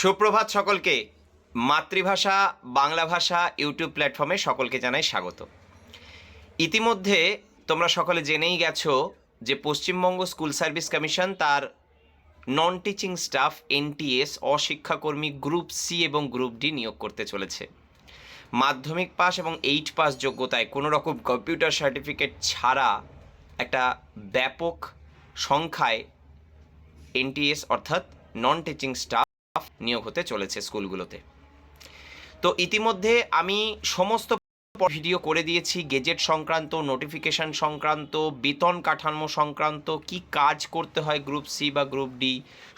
সুপ্রভাত সকলকে। মাতৃভাষা, বাংলা ভাষা ইউটিউব প্ল্যাটফর্মে সকলকে জানাই স্বাগত। ইতিমধ্যে তোমরা সকলে জেনেই গেছো যে পশ্চিমবঙ্গ স্কুল সার্ভিস কমিশন তার non teaching staff N T S অশিক্ষাকর্মী group C এবং গ্রুপ ডি নিয়োগ করতে চলেছে। মাধ্যমিক পাস এবং এইট পাস যোগ্যতায় কোনো রকম কম্পিউটার সার্টিফিকেট ছাড়া একটা ব্যাপক সংখ্যায় এনটিএস অর্থাৎ নন টিচিং স্টাফ নিয়োগ হতে চলেছে স্কুলগুলোতে। তো ইতিমধ্যে আমি সমস্ত ভিডিও করে দিয়েছি, গেজেট সংক্রান্ত, নোটিফিকেশন সংক্রান্ত, বেতন কাঠামো সংক্রান্ত, কি কাজ করতে হয় গ্রুপ সি বা গ্রুপ ডি,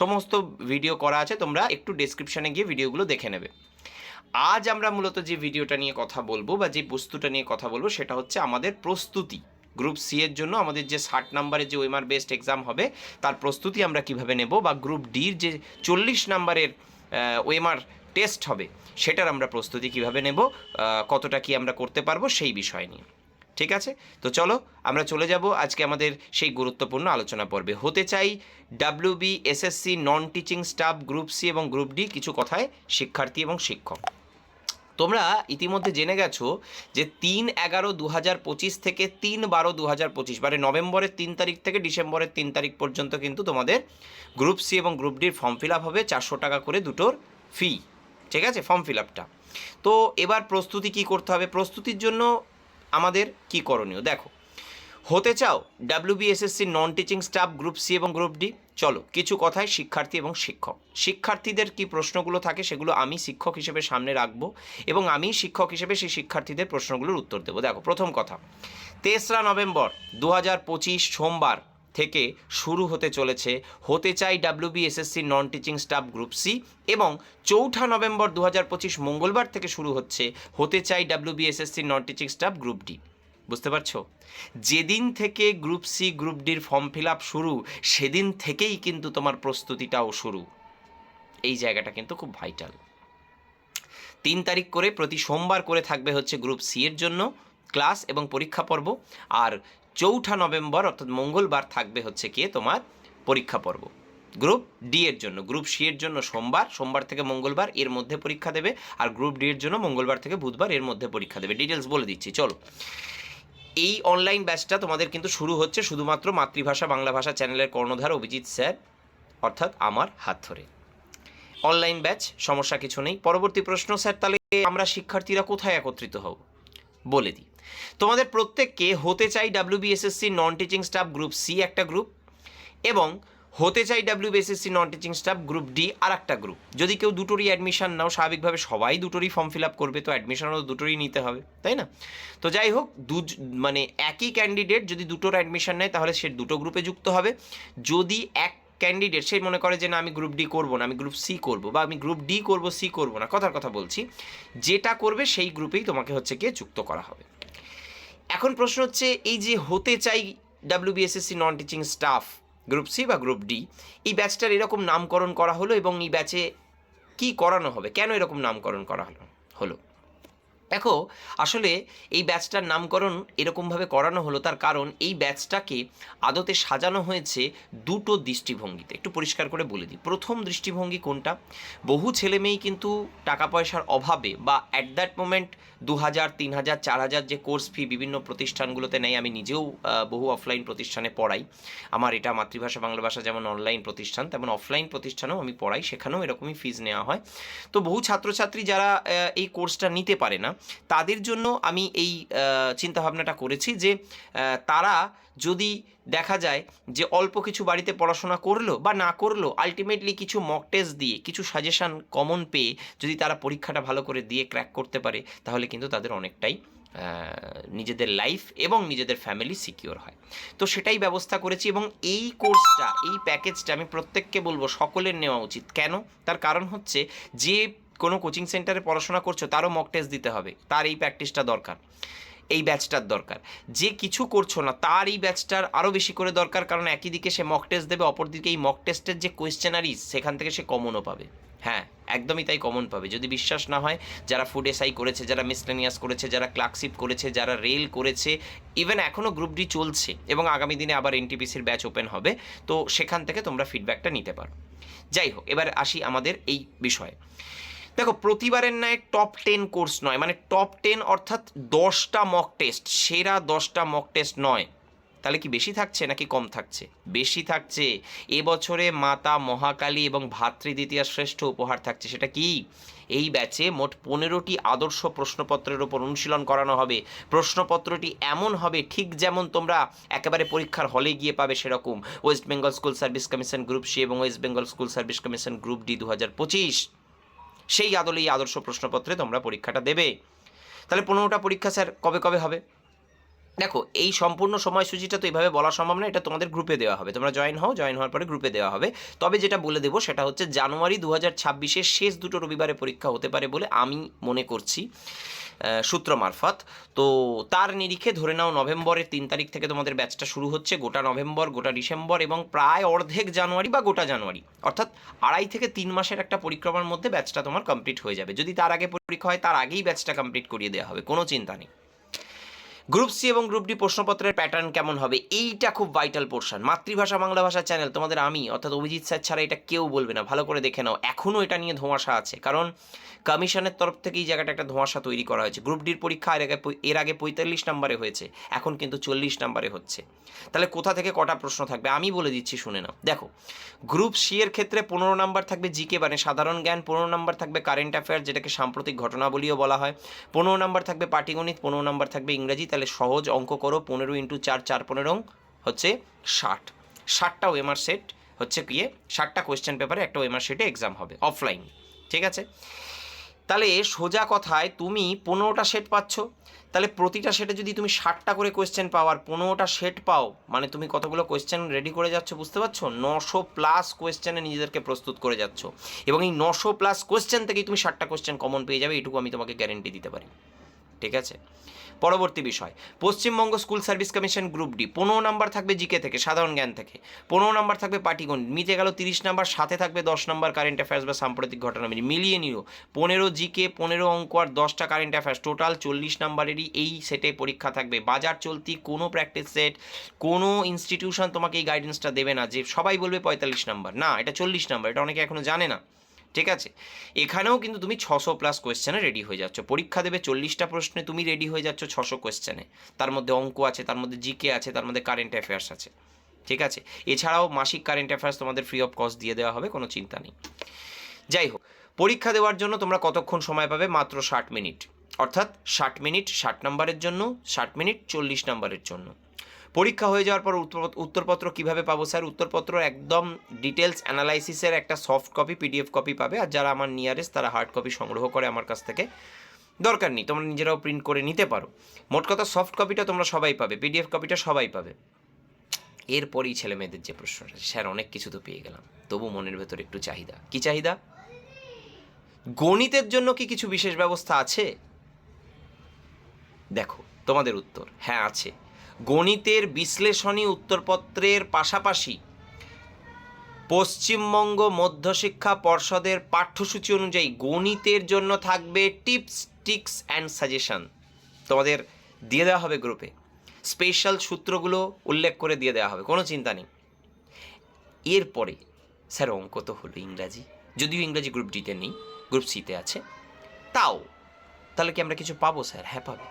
সমস্ত ভিডিও করা আছে, তোমরা একটু ডেসক্রিপশনে গিয়ে ভিডিওগুলো দেখে নেবে। আজ আমরা মূলত যে ভিডিওটা নিয়ে কথা বলব বা যে বস্তুটা নিয়ে কথা বলব, সেটা হচ্ছে আমাদের প্রস্তুতি। গ্রুপ সি এর জন্য আমাদের যে ষাট নাম্বারের যে ওয়েমার বেস্ট এক্সাম হবে, তার প্রস্তুতি আমরা কীভাবে নেব বা গ্রুপ ডির যে চল্লিশ নাম্বারের ওয়েমার টেস্ট হবে, সেটার আমরা প্রস্তুতি কীভাবে নেব কতটা কি আমরা করতে পারব সেই বিষয় নিয়ে। ঠিক আছে? তো চলো, আমরা চলে যাব আজকে আমাদের সেই গুরুত্বপূর্ণ আলোচনা পর্বে। হতে চাই W S S C non teaching staff group C এবং গ্রুপ ডি কিছু কথায় শিক্ষার্থী এবং শিক্ষক। তোমরা ইতিমধ্যে জেনে গেছো যে তিন এগারো দু হাজার পঁচিশ থেকে তিন বারো দু হাজার পঁচিশ মানে নভেম্বরের তিন তারিখ থেকে ডিসেম্বরের তিন তারিখ পর্যন্ত কিন্তু তোমাদের গ্রুপ সি এবং গ্রুপ ডির ফর্ম ফিল আপ হবে চারশো টাকা করে দুটোর ফি, ঠিক আছে? ফর্ম ফিল আপটা। তো এবার প্রস্তুতি কি করতে হবে? প্রস্তুতির জন্য আমাদের কি করণীয়? দেখো হতে চাও W B S S C non teaching staff group C এবং গ্রুপ ডি চলো, কিছু কথায় শিক্ষার্থী এবং শিক্ষক। শিক্ষার্থীদের কি প্রশ্নগুলো থাকে সেগুলো আমি শিক্ষক হিসেবে সামনে রাখব এবং আমি শিক্ষক হিসেবে সেই শিক্ষার্থীদের প্রশ্নগুলোর উত্তর দেবো। দেখো, প্রথম কথা, তেসরা নভেম্বর দু পঁচিশ সোমবার থেকে শুরু হতে চলেছে, হতে চাই W B S S C non teaching staff group C এবং চৌঠা নভেম্বর দু হাজার পঁচিশ মঙ্গলবার থেকে শুরু হচ্ছে, হতে চাই W B S S C non teaching staff group D বুঝতে পারছ? যেদিন থেকে গ্রুপ সি গ্রুপ ডির ফর্ম ফিল আপ শুরু, সেদিন থেকেই কিন্তু তোমার প্রস্তুতিটাও শুরু। এই জায়গাটা কিন্তু খুব ভাইটাল তিন তারিখ করে প্রতি সোমবার করে থাকবে হচ্ছে গ্রুপ সি এর জন্য ক্লাস এবং পরীক্ষা পর্ব, আর চৌঠা নভেম্বর অর্থাৎ মঙ্গলবার থাকবে হচ্ছে কি তোমার পরীক্ষা পর্ব। গ্রুপ ডি এর জন্য গ্রুপ সি এর জন্য সোমবার সোমবার থেকে মঙ্গলবার এর মধ্যে পরীক্ষা দেবে, আর গ্রুপ ডি এর জন্য মঙ্গলবার থেকে বুধবার এর মধ্যে পরীক্ষা দেবে। ডিটেলস বলে দিচ্ছি, চলো। এই অনলাইন ব্যাচটা তোমাদের কিন্তু শুরু হচ্ছে শুধুমাত্র মাতৃভাষা, বাংলা ভাষা চ্যানেলের কর্ণধার অভিজিৎ স্যার, অর্থাৎ আমার হাত ধরে। অনলাইন ব্যাচ সমস্যা কিছু নেই। পরবর্তী প্রশ্ন, স্যার, তাহলে আমরা শিক্ষার্থীরা কোথায় একত্রিত হব? বলে দিই। তোমাদের প্রত্যেককে হতে চাই W B S S C non teaching staff group C একটা গ্রুপ এবং হতে চাই W B S S C non teaching staff group D আর একটা গ্রুপ যদি কেউ দুটোরই অ্যাডমিশন নাও, স্বাভাবিকভাবে সবাই দুটোরই ফর্ম ফিল আপ করবে, তো অ্যাডমিশনও দুটোরই নিতে হবে, তাই না? তো যাই হোক দু মানে একই ক্যান্ডিডেট যদি দুটোর অ্যাডমিশন নেয়, তাহলে সে দুটো গ্রুপে যুক্ত হবে। যদি এক ক্যান্ডিডেট সে মনে করে যে না, আমি গ্রুপ ডি করব না, আমি গ্রুপ সি করব বা আমি গ্রুপ ডি করব সি করব না, কথার কথা বলছি, যেটা করবে সেই গ্রুপেই তোমাকে হচ্ছে গিয়ে যুক্ত করা হবে। এখন প্রশ্ন হচ্ছে, এই যে হতে চাই W B S S C non teaching staff group C বা গ্রুপ ডি, এই ব্যাচটার এরকম নামকরণ করা হলো এবং এই ব্যাচে কি করানো হবে? কেন এরকম নামকরণ করা হলো? হলো। দেখো, আসলে এই ব্যাচটার নামকরণ এরকমভাবে করানো হলো তার কারণ এই ব্যাচটাকে আদতে সাজানো হয়েছে দুটো দৃষ্টিভঙ্গিতে। একটু পরিষ্কার করে বলে দিই। প্রথম দৃষ্টিভঙ্গি কোনটা? বহু ছেলে মেয়েই কিন্তু টাকা পয়সার অভাবে বা অ্যাট দ্যাট মোমেন্ট দু হাজার তিন হাজার চার হাজার যে কোর্স ফি বিভিন্ন প্রতিষ্ঠানগুলোতে নেই আমি নিজেও বহু অফলাইন প্রতিষ্ঠানে পড়াই। আমার এটা মাতৃভাষা, বাংলা ভাষা যেমন অনলাইন প্রতিষ্ঠান, তেমন অফলাইন প্রতিষ্ঠানেও আমি পড়াই। সেখানেও এরকমই ফিজ নেওয়া হয়। তো বহু ছাত্রছাত্রী যারা এই কোর্সটা নিতে পারে না তাদের জন্য আমি এই চিন্তাভাবনাটা করেছি যে তারা যদি দেখা যায় যে অল্প কিছু বাড়িতে পড়াশোনা করল বা না করল আলটিমেটলি কিছু মক টেস্ট দিয়ে, কিছু সাজেশান কমন পেয়ে যদি তারা পরীক্ষাটা ভালো করে দিয়ে ক্র্যাক করতে পারে, তাহলে কিন্তু তাদের অনেকটাই নিজেদের লাইফ এবং নিজেদের ফ্যামিলি সিকিওর হয়। তো সেটাই ব্যবস্থা করেছি এবং এই কোর্সটা এই প্যাকেজটা আমি প্রত্যেককে বলব সকলের নেওয়া উচিত। কেন? তার কারণ হচ্ছে যে কোনো কোচিং সেন্টারে পড়াশোনা করছ, তারও মক টেস্ট দিতে হবে। তার এই প্র্যাকটিসটা দরকার। এই ব্যাচটার দরকার। যে কিছু করছ না, তার এই ব্যাচটার আরও বেশি করে দরকার, কারণ একই দিকে সে মক টেস্ট দেবে অপরদিকে এই মক টেস্টের যে কোয়েশ্চেনারিজ সেখান থেকে সে কমনও পাবে। হ্যাঁ একদমই তাই কমন পাবে। যদি বিশ্বাস না হয়, যারা ফুড এসআই করেছে, যারা মিসলেনিয়াস করেছে, যারা ক্লার্কশিপ করেছে, যারা রেল করেছে ইভেন এখনও গ্রুপ ডি চলছে, এবং আগামী দিনে আবার এনটিপিসির ব্যাচ ওপেন হবে, তো সেখান থেকে তোমরা ফিডব্যাকটা নিতে পারো। যাই হোক, এবার আসি আমাদের এই বিষয়ে। দেখো, প্রতিবারের ন্যায় টপ টেন কোর্স নয়। মানে টপ টেন অর্থাৎ দশটা মক টেস্ট সেরা দশটা মক টেস্ট নয়। তাহলে কি বেশি থাকছে নাকি কম থাকছে? বেশি থাকছে। এবছরে মাতা মহাকালী এবং ভাতৃদ্বিতীয়া শ্রেষ্ঠ উপহার থাকছে। সেটা কি? এই ব্যাচে মোট পনেরোটি আদর্শ প্রশ্নপত্রের ওপর অনুশীলন করানো হবে। প্রশ্নপত্রটি এমন হবে, ঠিক যেমন তোমরা একেবারে পরীক্ষার হলে গিয়ে পাবে সেরকম। West Bengal school service commission group C এবং West Bengal school service commission group D দু হাজার পঁচিশ। সেই আদলে এই আদর্শ প্রশ্নপত্রে তোমরা পরীক্ষাটা দেবে। তাহলে পনেরোটা পরীক্ষা স্যার, কবে কবে হবে? দেখো, এই সম্পূর্ণ সময়সূচিটা তো এইভাবে বলা সম্ভব না, এটা তোমাদের গ্রুপে দেওয়া হবে। তোমরা জয়েন হও, জয়েন হওয়ার পরে গ্রুপে দেওয়া হবে। তবে যেটা বলে দেবো, সেটা হচ্ছে জানুয়ারি দু হাজার শেষ দুটো রবিবারে পরীক্ষা হতে পারে বলে আমি মনে করছি। সূত্র মারফত। তো তার নিরিখে ধরে নাও নভেম্বরের তিন তারিখ থেকে তোমাদের ব্যাচটা শুরু হচ্ছে গোটা নভেম্বর, গোটা ডিসেম্বর এবং প্রায় অর্ধেক জানুয়ারি বা গোটা জানুয়ারি। অর্থাৎ আড়াই থেকে তিন মাসের একটা পরিক্রমার মধ্যে ব্যাচটা তোমার কমপ্লিট হয়ে যাবে। যদি তার আগে পরীক্ষা হয়, তার আগেই ব্যাচটা কমপ্লিট করিয়ে দেওয়া হবে। কোনো চিন্তা নেই। গ্রুপ সি এবং গ্রুপ ডি প্রশ্নপত্রের প্যাটার্ন কেমন হবে? এইটা খুব ভাইটাল পোর্শন মাতৃভাষা, বাংলা ভাষা চ্যানেল তোমাদের আমি, অর্থাৎ অভিজিৎ স্যার ছাড়া এটা কেউ বলবে না। ভালো করে দেখে নাও। এখনও এটা নিয়ে ধোঁয়াশা আছে। কারণ কমিশনের তরফ থেকে এই জায়গাটা একটা ধোঁয়াশা তৈরি করা হয়েছে। গ্রুপ ডির পরীক্ষা এর আগে এর আগে পঁয়তাল্লিশ নম্বরে হয়েছে। এখন কিন্তু চল্লিশ নম্বরে হচ্ছে। তাহলে কোথা থেকে কটা প্রশ্ন থাকবে? আমি বলে দিচ্ছি, শুনে নাও। দেখো, গ্রুপ সি এর ক্ষেত্রে পনেরো নাম্বার থাকবে জিকে মানে সাধারণ জ্ঞান পনেরো নাম্বার থাকবে কারেন্ট অ্যাফেয়ার যেটাকে সাম্প্রতিক ঘটনাবলীও বলা হয়। পনেরো নাম্বার থাকবে পাটিগণিত, পনেরো নাম্বার থাকবে ইংরেজি। তাহলে সহজ অঙ্ক করো পনেরো ইন্টু চার চার পনেরো হচ্ছে ষাট। ষাটটা ওয়েমার সেট হচ্ছে গিয়ে ষাটটা কোয়েশ্চেন পেপারে একটা ওয়েমার সেটে এক্সাম হবে অফলাইন ঠিক আছে? তাহলে সোজা কথায় তুমি পনেরোটা সেট পাচ্ছ, তাহলে প্রতিটা সেটে যদি তুমি ষাটটা করে কোয়েশ্চেন পাও আর পনেরোটা সেট পাও মানে তুমি কতগুলো কোয়েশ্চেন রেডি করে যাচ্ছ বুঝতে পারছ? নশো প্লাস কোয়েশ্চেনে নিজেদেরকে প্রস্তুত করে যাচ্ছ। এবং এই নশো প্লাস কোয়েশ্চেন থেকেই তুমি ষাটটা কোয়েশ্চেন কমন পেয়ে যাবে, এটুকু আমি তোমাকে গ্যারেন্টি দিতে পারি। ঠিক আছে? পরবর্তী বিষয়, Paschimbanga school service commission group D, পনেরো নাম্বার থাকবে জিকে থেকে, সাধারণ জ্ঞান থেকে। পনেরো নাম্বার থাকবে পাটিগণিত মিটে গেল তিরিশ নাম্বার, সাথে থাকবে দশ নাম্বার কারেন্ট অ্যাফেয়ার্স বা সাম্প্রতিক ঘটনা মিলিয়ে নিও। পনেরো জিকে, পনেরো অঙ্ক আর দশটা কারেন্ট অ্যাফেয়ার্স টোটাল চল্লিশ নাম্বারেরই এই সেটে পরীক্ষা থাকবে। বাজার চলতি কোনো প্র্যাকটিস সেট কোনো ইনস্টিটিউশন তোমাকে এই গাইডেন্সটা দেবে না, যে সবাই বলবে পঁয়তাল্লিশ নাম্বার। না, এটা চল্লিশ নাম্বার, এটা অনেকে এখনও জানে না। ঠিক আছে? এখানেও কিন্তু তুমি ছশো প্লাস কোয়েশ্চেনে রেডি হয়ে যাচ্ছ। পরীক্ষা দেবে চল্লিশটা প্রশ্নে তুমি রেডি হয়ে যাচ্ছ ছশো কোয়েশ্চেনে তার মধ্যে অঙ্ক আছে, তার মধ্যে জিকে আছে, তার মধ্যে কারেন্ট অ্যাফেয়ার্স আছে। ঠিক আছে? এছাড়াও মাসিক কারেন্ট অ্যাফেয়ার্স তোমাদের ফ্রি অফ কস্ট দিয়ে দেওয়া হবে, কোনো চিন্তা নেই। যাই হোক, পরীক্ষা দেওয়ার জন্য তোমরা কতক্ষণ সময় পাবে? মাত্র ষাট মিনিট অর্থাৎ ষাট মিনিট ষাট নম্বরের জন্য, ষাট মিনিট চল্লিশ নম্বরের জন্য। পরীক্ষা হয়ে যাওয়ার পর উত্তর- উত্তরপত্র কীভাবে পাবো স্যার? উত্তরপত্র একদম ডিটেলস অ্যানালাইসিসের একটা সফট কপি পিডিএফ কপি পাবে। আর যারা আমার নিয়ারেস্ট তারা হার্ড কপি সংগ্রহ করে আমার কাছ থেকে। দরকার নেই, তোমরা নিজেরাও প্রিন্ট করে নিতে পারো। মোট কথা সফট কপিটা তোমরা সবাই পাবে পিডিএফ কপিটা সবাই পাবে। এরপরই ছেলে মেয়েদের যে প্রশ্নটা, স্যার অনেক কিছু তো পেয়ে গেলাম। তবু মনের ভেতর একটু চাহিদা। কি চাহিদা? গণিতের জন্য কি কিছু বিশেষ ব্যবস্থা আছে? দেখো, তোমাদের উত্তর হ্যাঁ আছে। গণিতের বিশ্লেষণী উত্তরপত্রের পাশাপাশি পশ্চিমবঙ্গ মধ্যশিক্ষা পর্ষদের পাঠ্যসূচি অনুযায়ী গণিতের জন্য থাকবে টিপস, টিক্স অ্যান্ড সাজেশন। তোমাদের দিয়ে দেওয়া হবে গ্রুপে। স্পেশাল সূত্রগুলো উল্লেখ করে দিয়ে দেওয়া হবে, কোনো চিন্তা নেই। এরপরে, স্যার অঙ্ক তো হলো ইংরাজি, যদিও ইংরাজি গ্রুপ ডিতে নেই গ্রুপ সিতে আছে। তাও, তাহলে কি আমরা কিছু পাবো, স্যার? হ্যাঁ পাবো।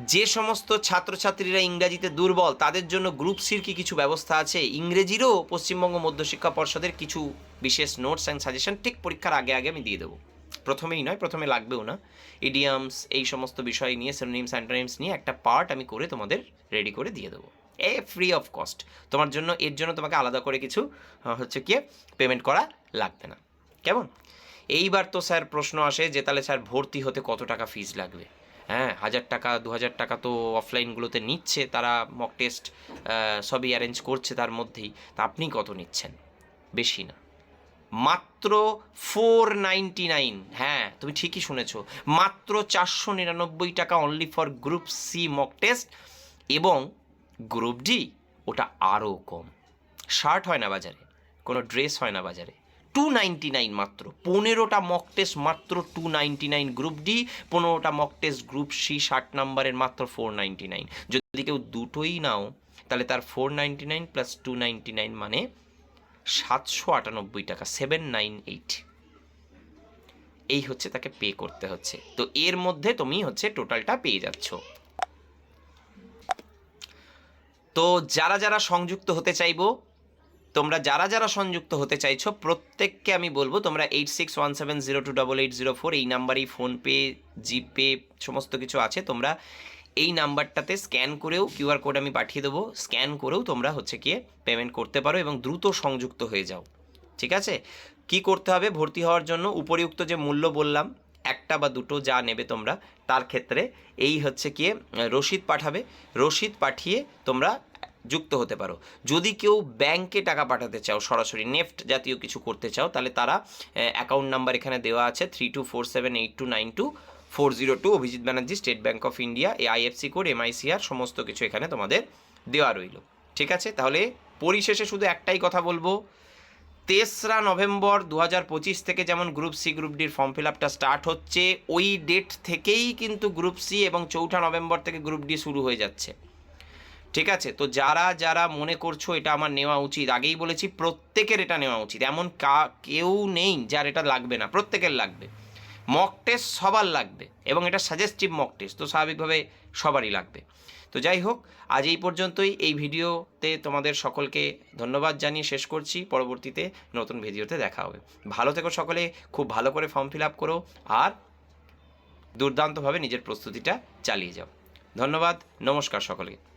যে সমস্ত ছাত্রছাত্রীরা ইংরাজিতে দুর্বল, তাদের জন্য গ্রুপ সির কি কিছু ব্যবস্থা আছে? ইংরেজিরও পশ্চিমবঙ্গ মধ্যশিক্ষা পর্ষদের কিছু বিশেষ নোটস অ্যান্ড সাজেশন ঠিক পরীক্ষার আগে আগে আমি দিয়ে দেবো। প্রথমেই নয়, প্রথমে লাগবেও না। ইডিয়ামস এই সমস্ত বিষয় নিয়ে সিনোনিমস অ্যান্টোনিমস নিয়ে একটা পার্ট আমি করে তোমাদের রেডি করে দিয়ে দেবো। এ ফ্রি অফ কস্ট তোমার জন্য, এর জন্য তোমাকে আলাদা করে কিছু হচ্ছে কি পেমেন্ট করা লাগবে না। কেমন? এইবার তো স্যার প্রশ্ন আসে যে তাহলে স্যার ভর্তি হতে কত টাকা ফিজ লাগবে? হ্যাঁ হাজার টাকা, দু হাজার টাকা তো অফলাইনগুলোতে নিচ্ছে, তারা মক টেস্ট সবই অ্যারেঞ্জ করছে তার মধ্যেই। তা আপনি কত নিচ্ছেন? বেশি না। মাত্র ফোর নাইনটি নাইন হ্যাঁ তুমি ঠিকই শুনেছ। মাত্র চারশো নিরানব্বই টাকা only for group C mock test এবং গ্রুপ ডি ওটা আরও কম। শার্ট হয় না বাজারে, কোনো ড্রেস হয় না বাজারে। টু নাইনটি নাইন মাত্র। পনেরোটা মক টেস্ট মাত্র two ninety nine group D পনেরোটা মক টেস্ট গ্রুপ সি ষাট নাম্বারের মাত্র ফোর নাইনটি নাইন যদি কেউ দুটোই নাও, তাহলে তার four ninety nine plus two ninety nine মানে সাতশো আটানব্বই টাকা সেভেন নাইন এইট এই হচ্ছে তাকে পে করতে হচ্ছে। তো এর মধ্যে তুমি হচ্ছে টোটালটা পেয়ে যাচ্ছ। তো যারা যারা সংযুক্ত হতে চাইব তোমরা যারা যারা সংযুক্ত হতে চাইছো প্রত্যেককে আমি বলব তোমরা eight six one seven zero two double eight zero four এই নাম্বারেই ফোনপে জিপে সমস্ত কিছু আছে। তোমরা এই নাম্বারটাতে স্ক্যান করেও কিউআর কোড আমি পাঠিয়ে দেবো। স্ক্যান করেও তোমরা হচ্ছে গিয়ে পেমেন্ট করতে পারো এবং দ্রুত সংযুক্ত হয়ে যাও। ঠিক আছে? কি করতে হবে? ভর্তি হওয়ার জন্য উপরিউক্ত যে মূল্য বললাম একটা বা দুটো যা নেবে তোমরা তার ক্ষেত্রে এই হচ্ছে আহ, রসিদ পাঠাবে। রসিদ পাঠিয়ে তোমরা যুক্ত হতে পারো। যদি কেউ ব্যাংকে টাকা পাঠাতে চাও, সরাসরি নেফট জাতীয় কিছু করতে চাও, তাহলে তারা অ্যাকাউন্ট নাম্বার এখানে দেওয়া আছে three two four seven eight two nine two four zero two Abhijit Banerjee State Bank of India A I F S C code M I C R সমস্ত কিছু এখানে তোমাদের দেওয়া রইল। ঠিক আছে? তাহলে পরিশেষে শুধু একটাই কথা বলব। তেসরা নভেম্বর দু হাজার পঁচিশ থেকে যেমন গ্রুপ সি গ্রুপ ডির ফর্ম ফিল আপটা স্টার্ট হচ্ছে, ওই ডেট থেকেই কিন্তু গ্রুপ সি এবং চৌঠা নভেম্বর থেকে গ্রুপ ডি শুরু হয়ে যাচ্ছে। ঠিক আছে? তো যারা যারা মনে করছ এটা আমার নেওয়া উচিত, আগেই বলেছি প্রত্যেকের এটা নেওয়া উচিত। এমন কা, কেউ নেই যার এটা লাগবে না, প্রত্যেকের লাগবে। মক টেস্ট সবার লাগবে এবং এটা সাজেস্টিভ মক টেস্ট তো স্বাভাবিকভাবে সবারই লাগবে। তো যাই হোক, আজ এই পর্যন্তই। এই ভিডিওতে তোমাদের সকলকে ধন্যবাদ জানিয়ে শেষ করছি। পরবর্তীতে নতুন ভিডিওতে দেখা হবে। ভালো থেকো সকলে, খুব ভালো করে ফর্ম ফিল আপ করো আর দুর্দান্তভাবে নিজের প্রস্তুতিটা চালিয়ে যাও। ধন্যবাদ, নমস্কার সকলকে।